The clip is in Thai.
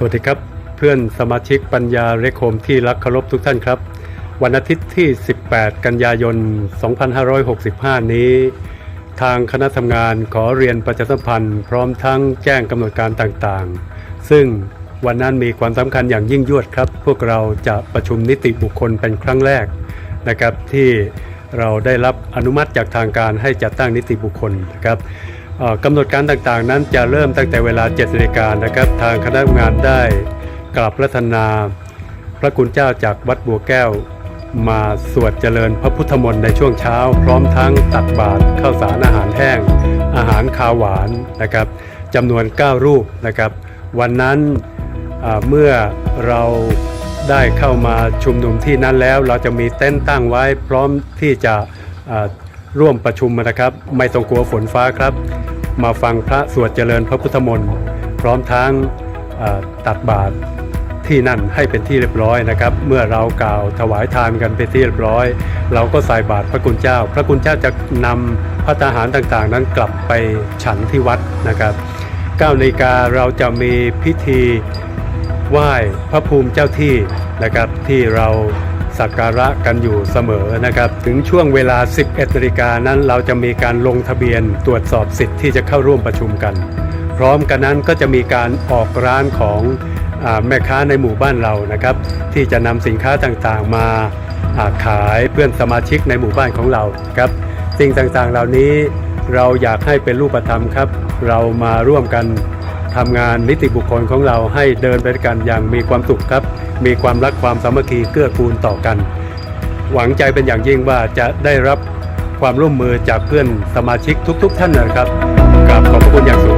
สวัสดีครับเพื่อนสมาชิกปัญญาเรคโฮมที่รักเคารพทุกท่านครับ วันอาทิตย์ที่ 18 กันยายน 2565 นี้ ทางคณะทำงานขอเรียนประชาสัมพันธ์ พร้อมทั้งแจ้งกำหนดการต่างๆ ซึ่งวันนั้นมีความสำคัญอย่างยิ่งยวดครับ พวกเราจะประชุมนิติบุคคลเป็นครั้งแรกนะครับที่เราได้รับอนุมัติจากทางการให้จัดตั้งนิติบุคคลนะครับ กำหนดการต่างๆ นั้นจะเริ่มตั้งแต่เวลา7นาฬิกานะครับ ทางคณะทำงานได้กราบรัตนา พระคุณเจ้าจากวัดบัวแก้ว มาสวดเจริญพระพุทธมนต์ในช่วงเช้า พร้อมทั้งตักบาตรข้าวสารอาหารแห้ง อาหารคาวหวานนะครับจำนวน 9 รูปนะครับ วันนั้นเมื่อเราได้เข้ามาชุมนุมที่นั้นแล้ว เราจะมีเต็นท์ตั้งไว้พร้อมที่จะ ร่วมประชุมนะครับ ไม่ต้องกลัวฝนฟ้าครับ มาฟังพระสวดเจริญพระพุทธมนต์พร้อมทั้งตักบาตรที่นั่นให้เป็นที่เรียบร้อยนะครับ เมื่อเรากล่าวถวายทานกันเป็นที่เรียบร้อย เราก็ใส่บาตรพระคุณเจ้า พระคุณเจ้าจะนำพระทหารต่างๆ นั้นกลับไปฉันที่วัดนะครับ9นาฬิกาเราจะมีพิธีไหว้พระภูมิเจ้าที่นะครับที่เรา สักการะกันอยู่เสมอนะครับ ถึงช่วงเวลา 11นาฬิกานั้นเราจะมีการลงทะเบียนตรวจสอบสิทธิ์ที่จะเข้าร่วมประชุมกัน พร้อมกันนั้นก็จะมีการออกร้านของอแม่ค้าในหมู่บ้านเรานะครับ ที่จะนำสินค้าต่างๆมาขายเพื่อนสมาชิกในหมู่บ้านของเราครับสิ่งต่างๆเหล่านี้เราอยากให้เป็นรูปธรรมครับ เรามาร่วมกัน ทำงานนิติบุคคลของเราให้เดินไปด้วยกันอย่างมีความสุขครับ มีความรักความสามัคคีเกื้อกูลต่อกัน หวังใจเป็นอย่างยิ่งว่าจะได้รับความร่วมมือจากเพื่อนสมาชิกทุก ๆ ท่านนะครับกราบขอบพระคุณอย่างสูง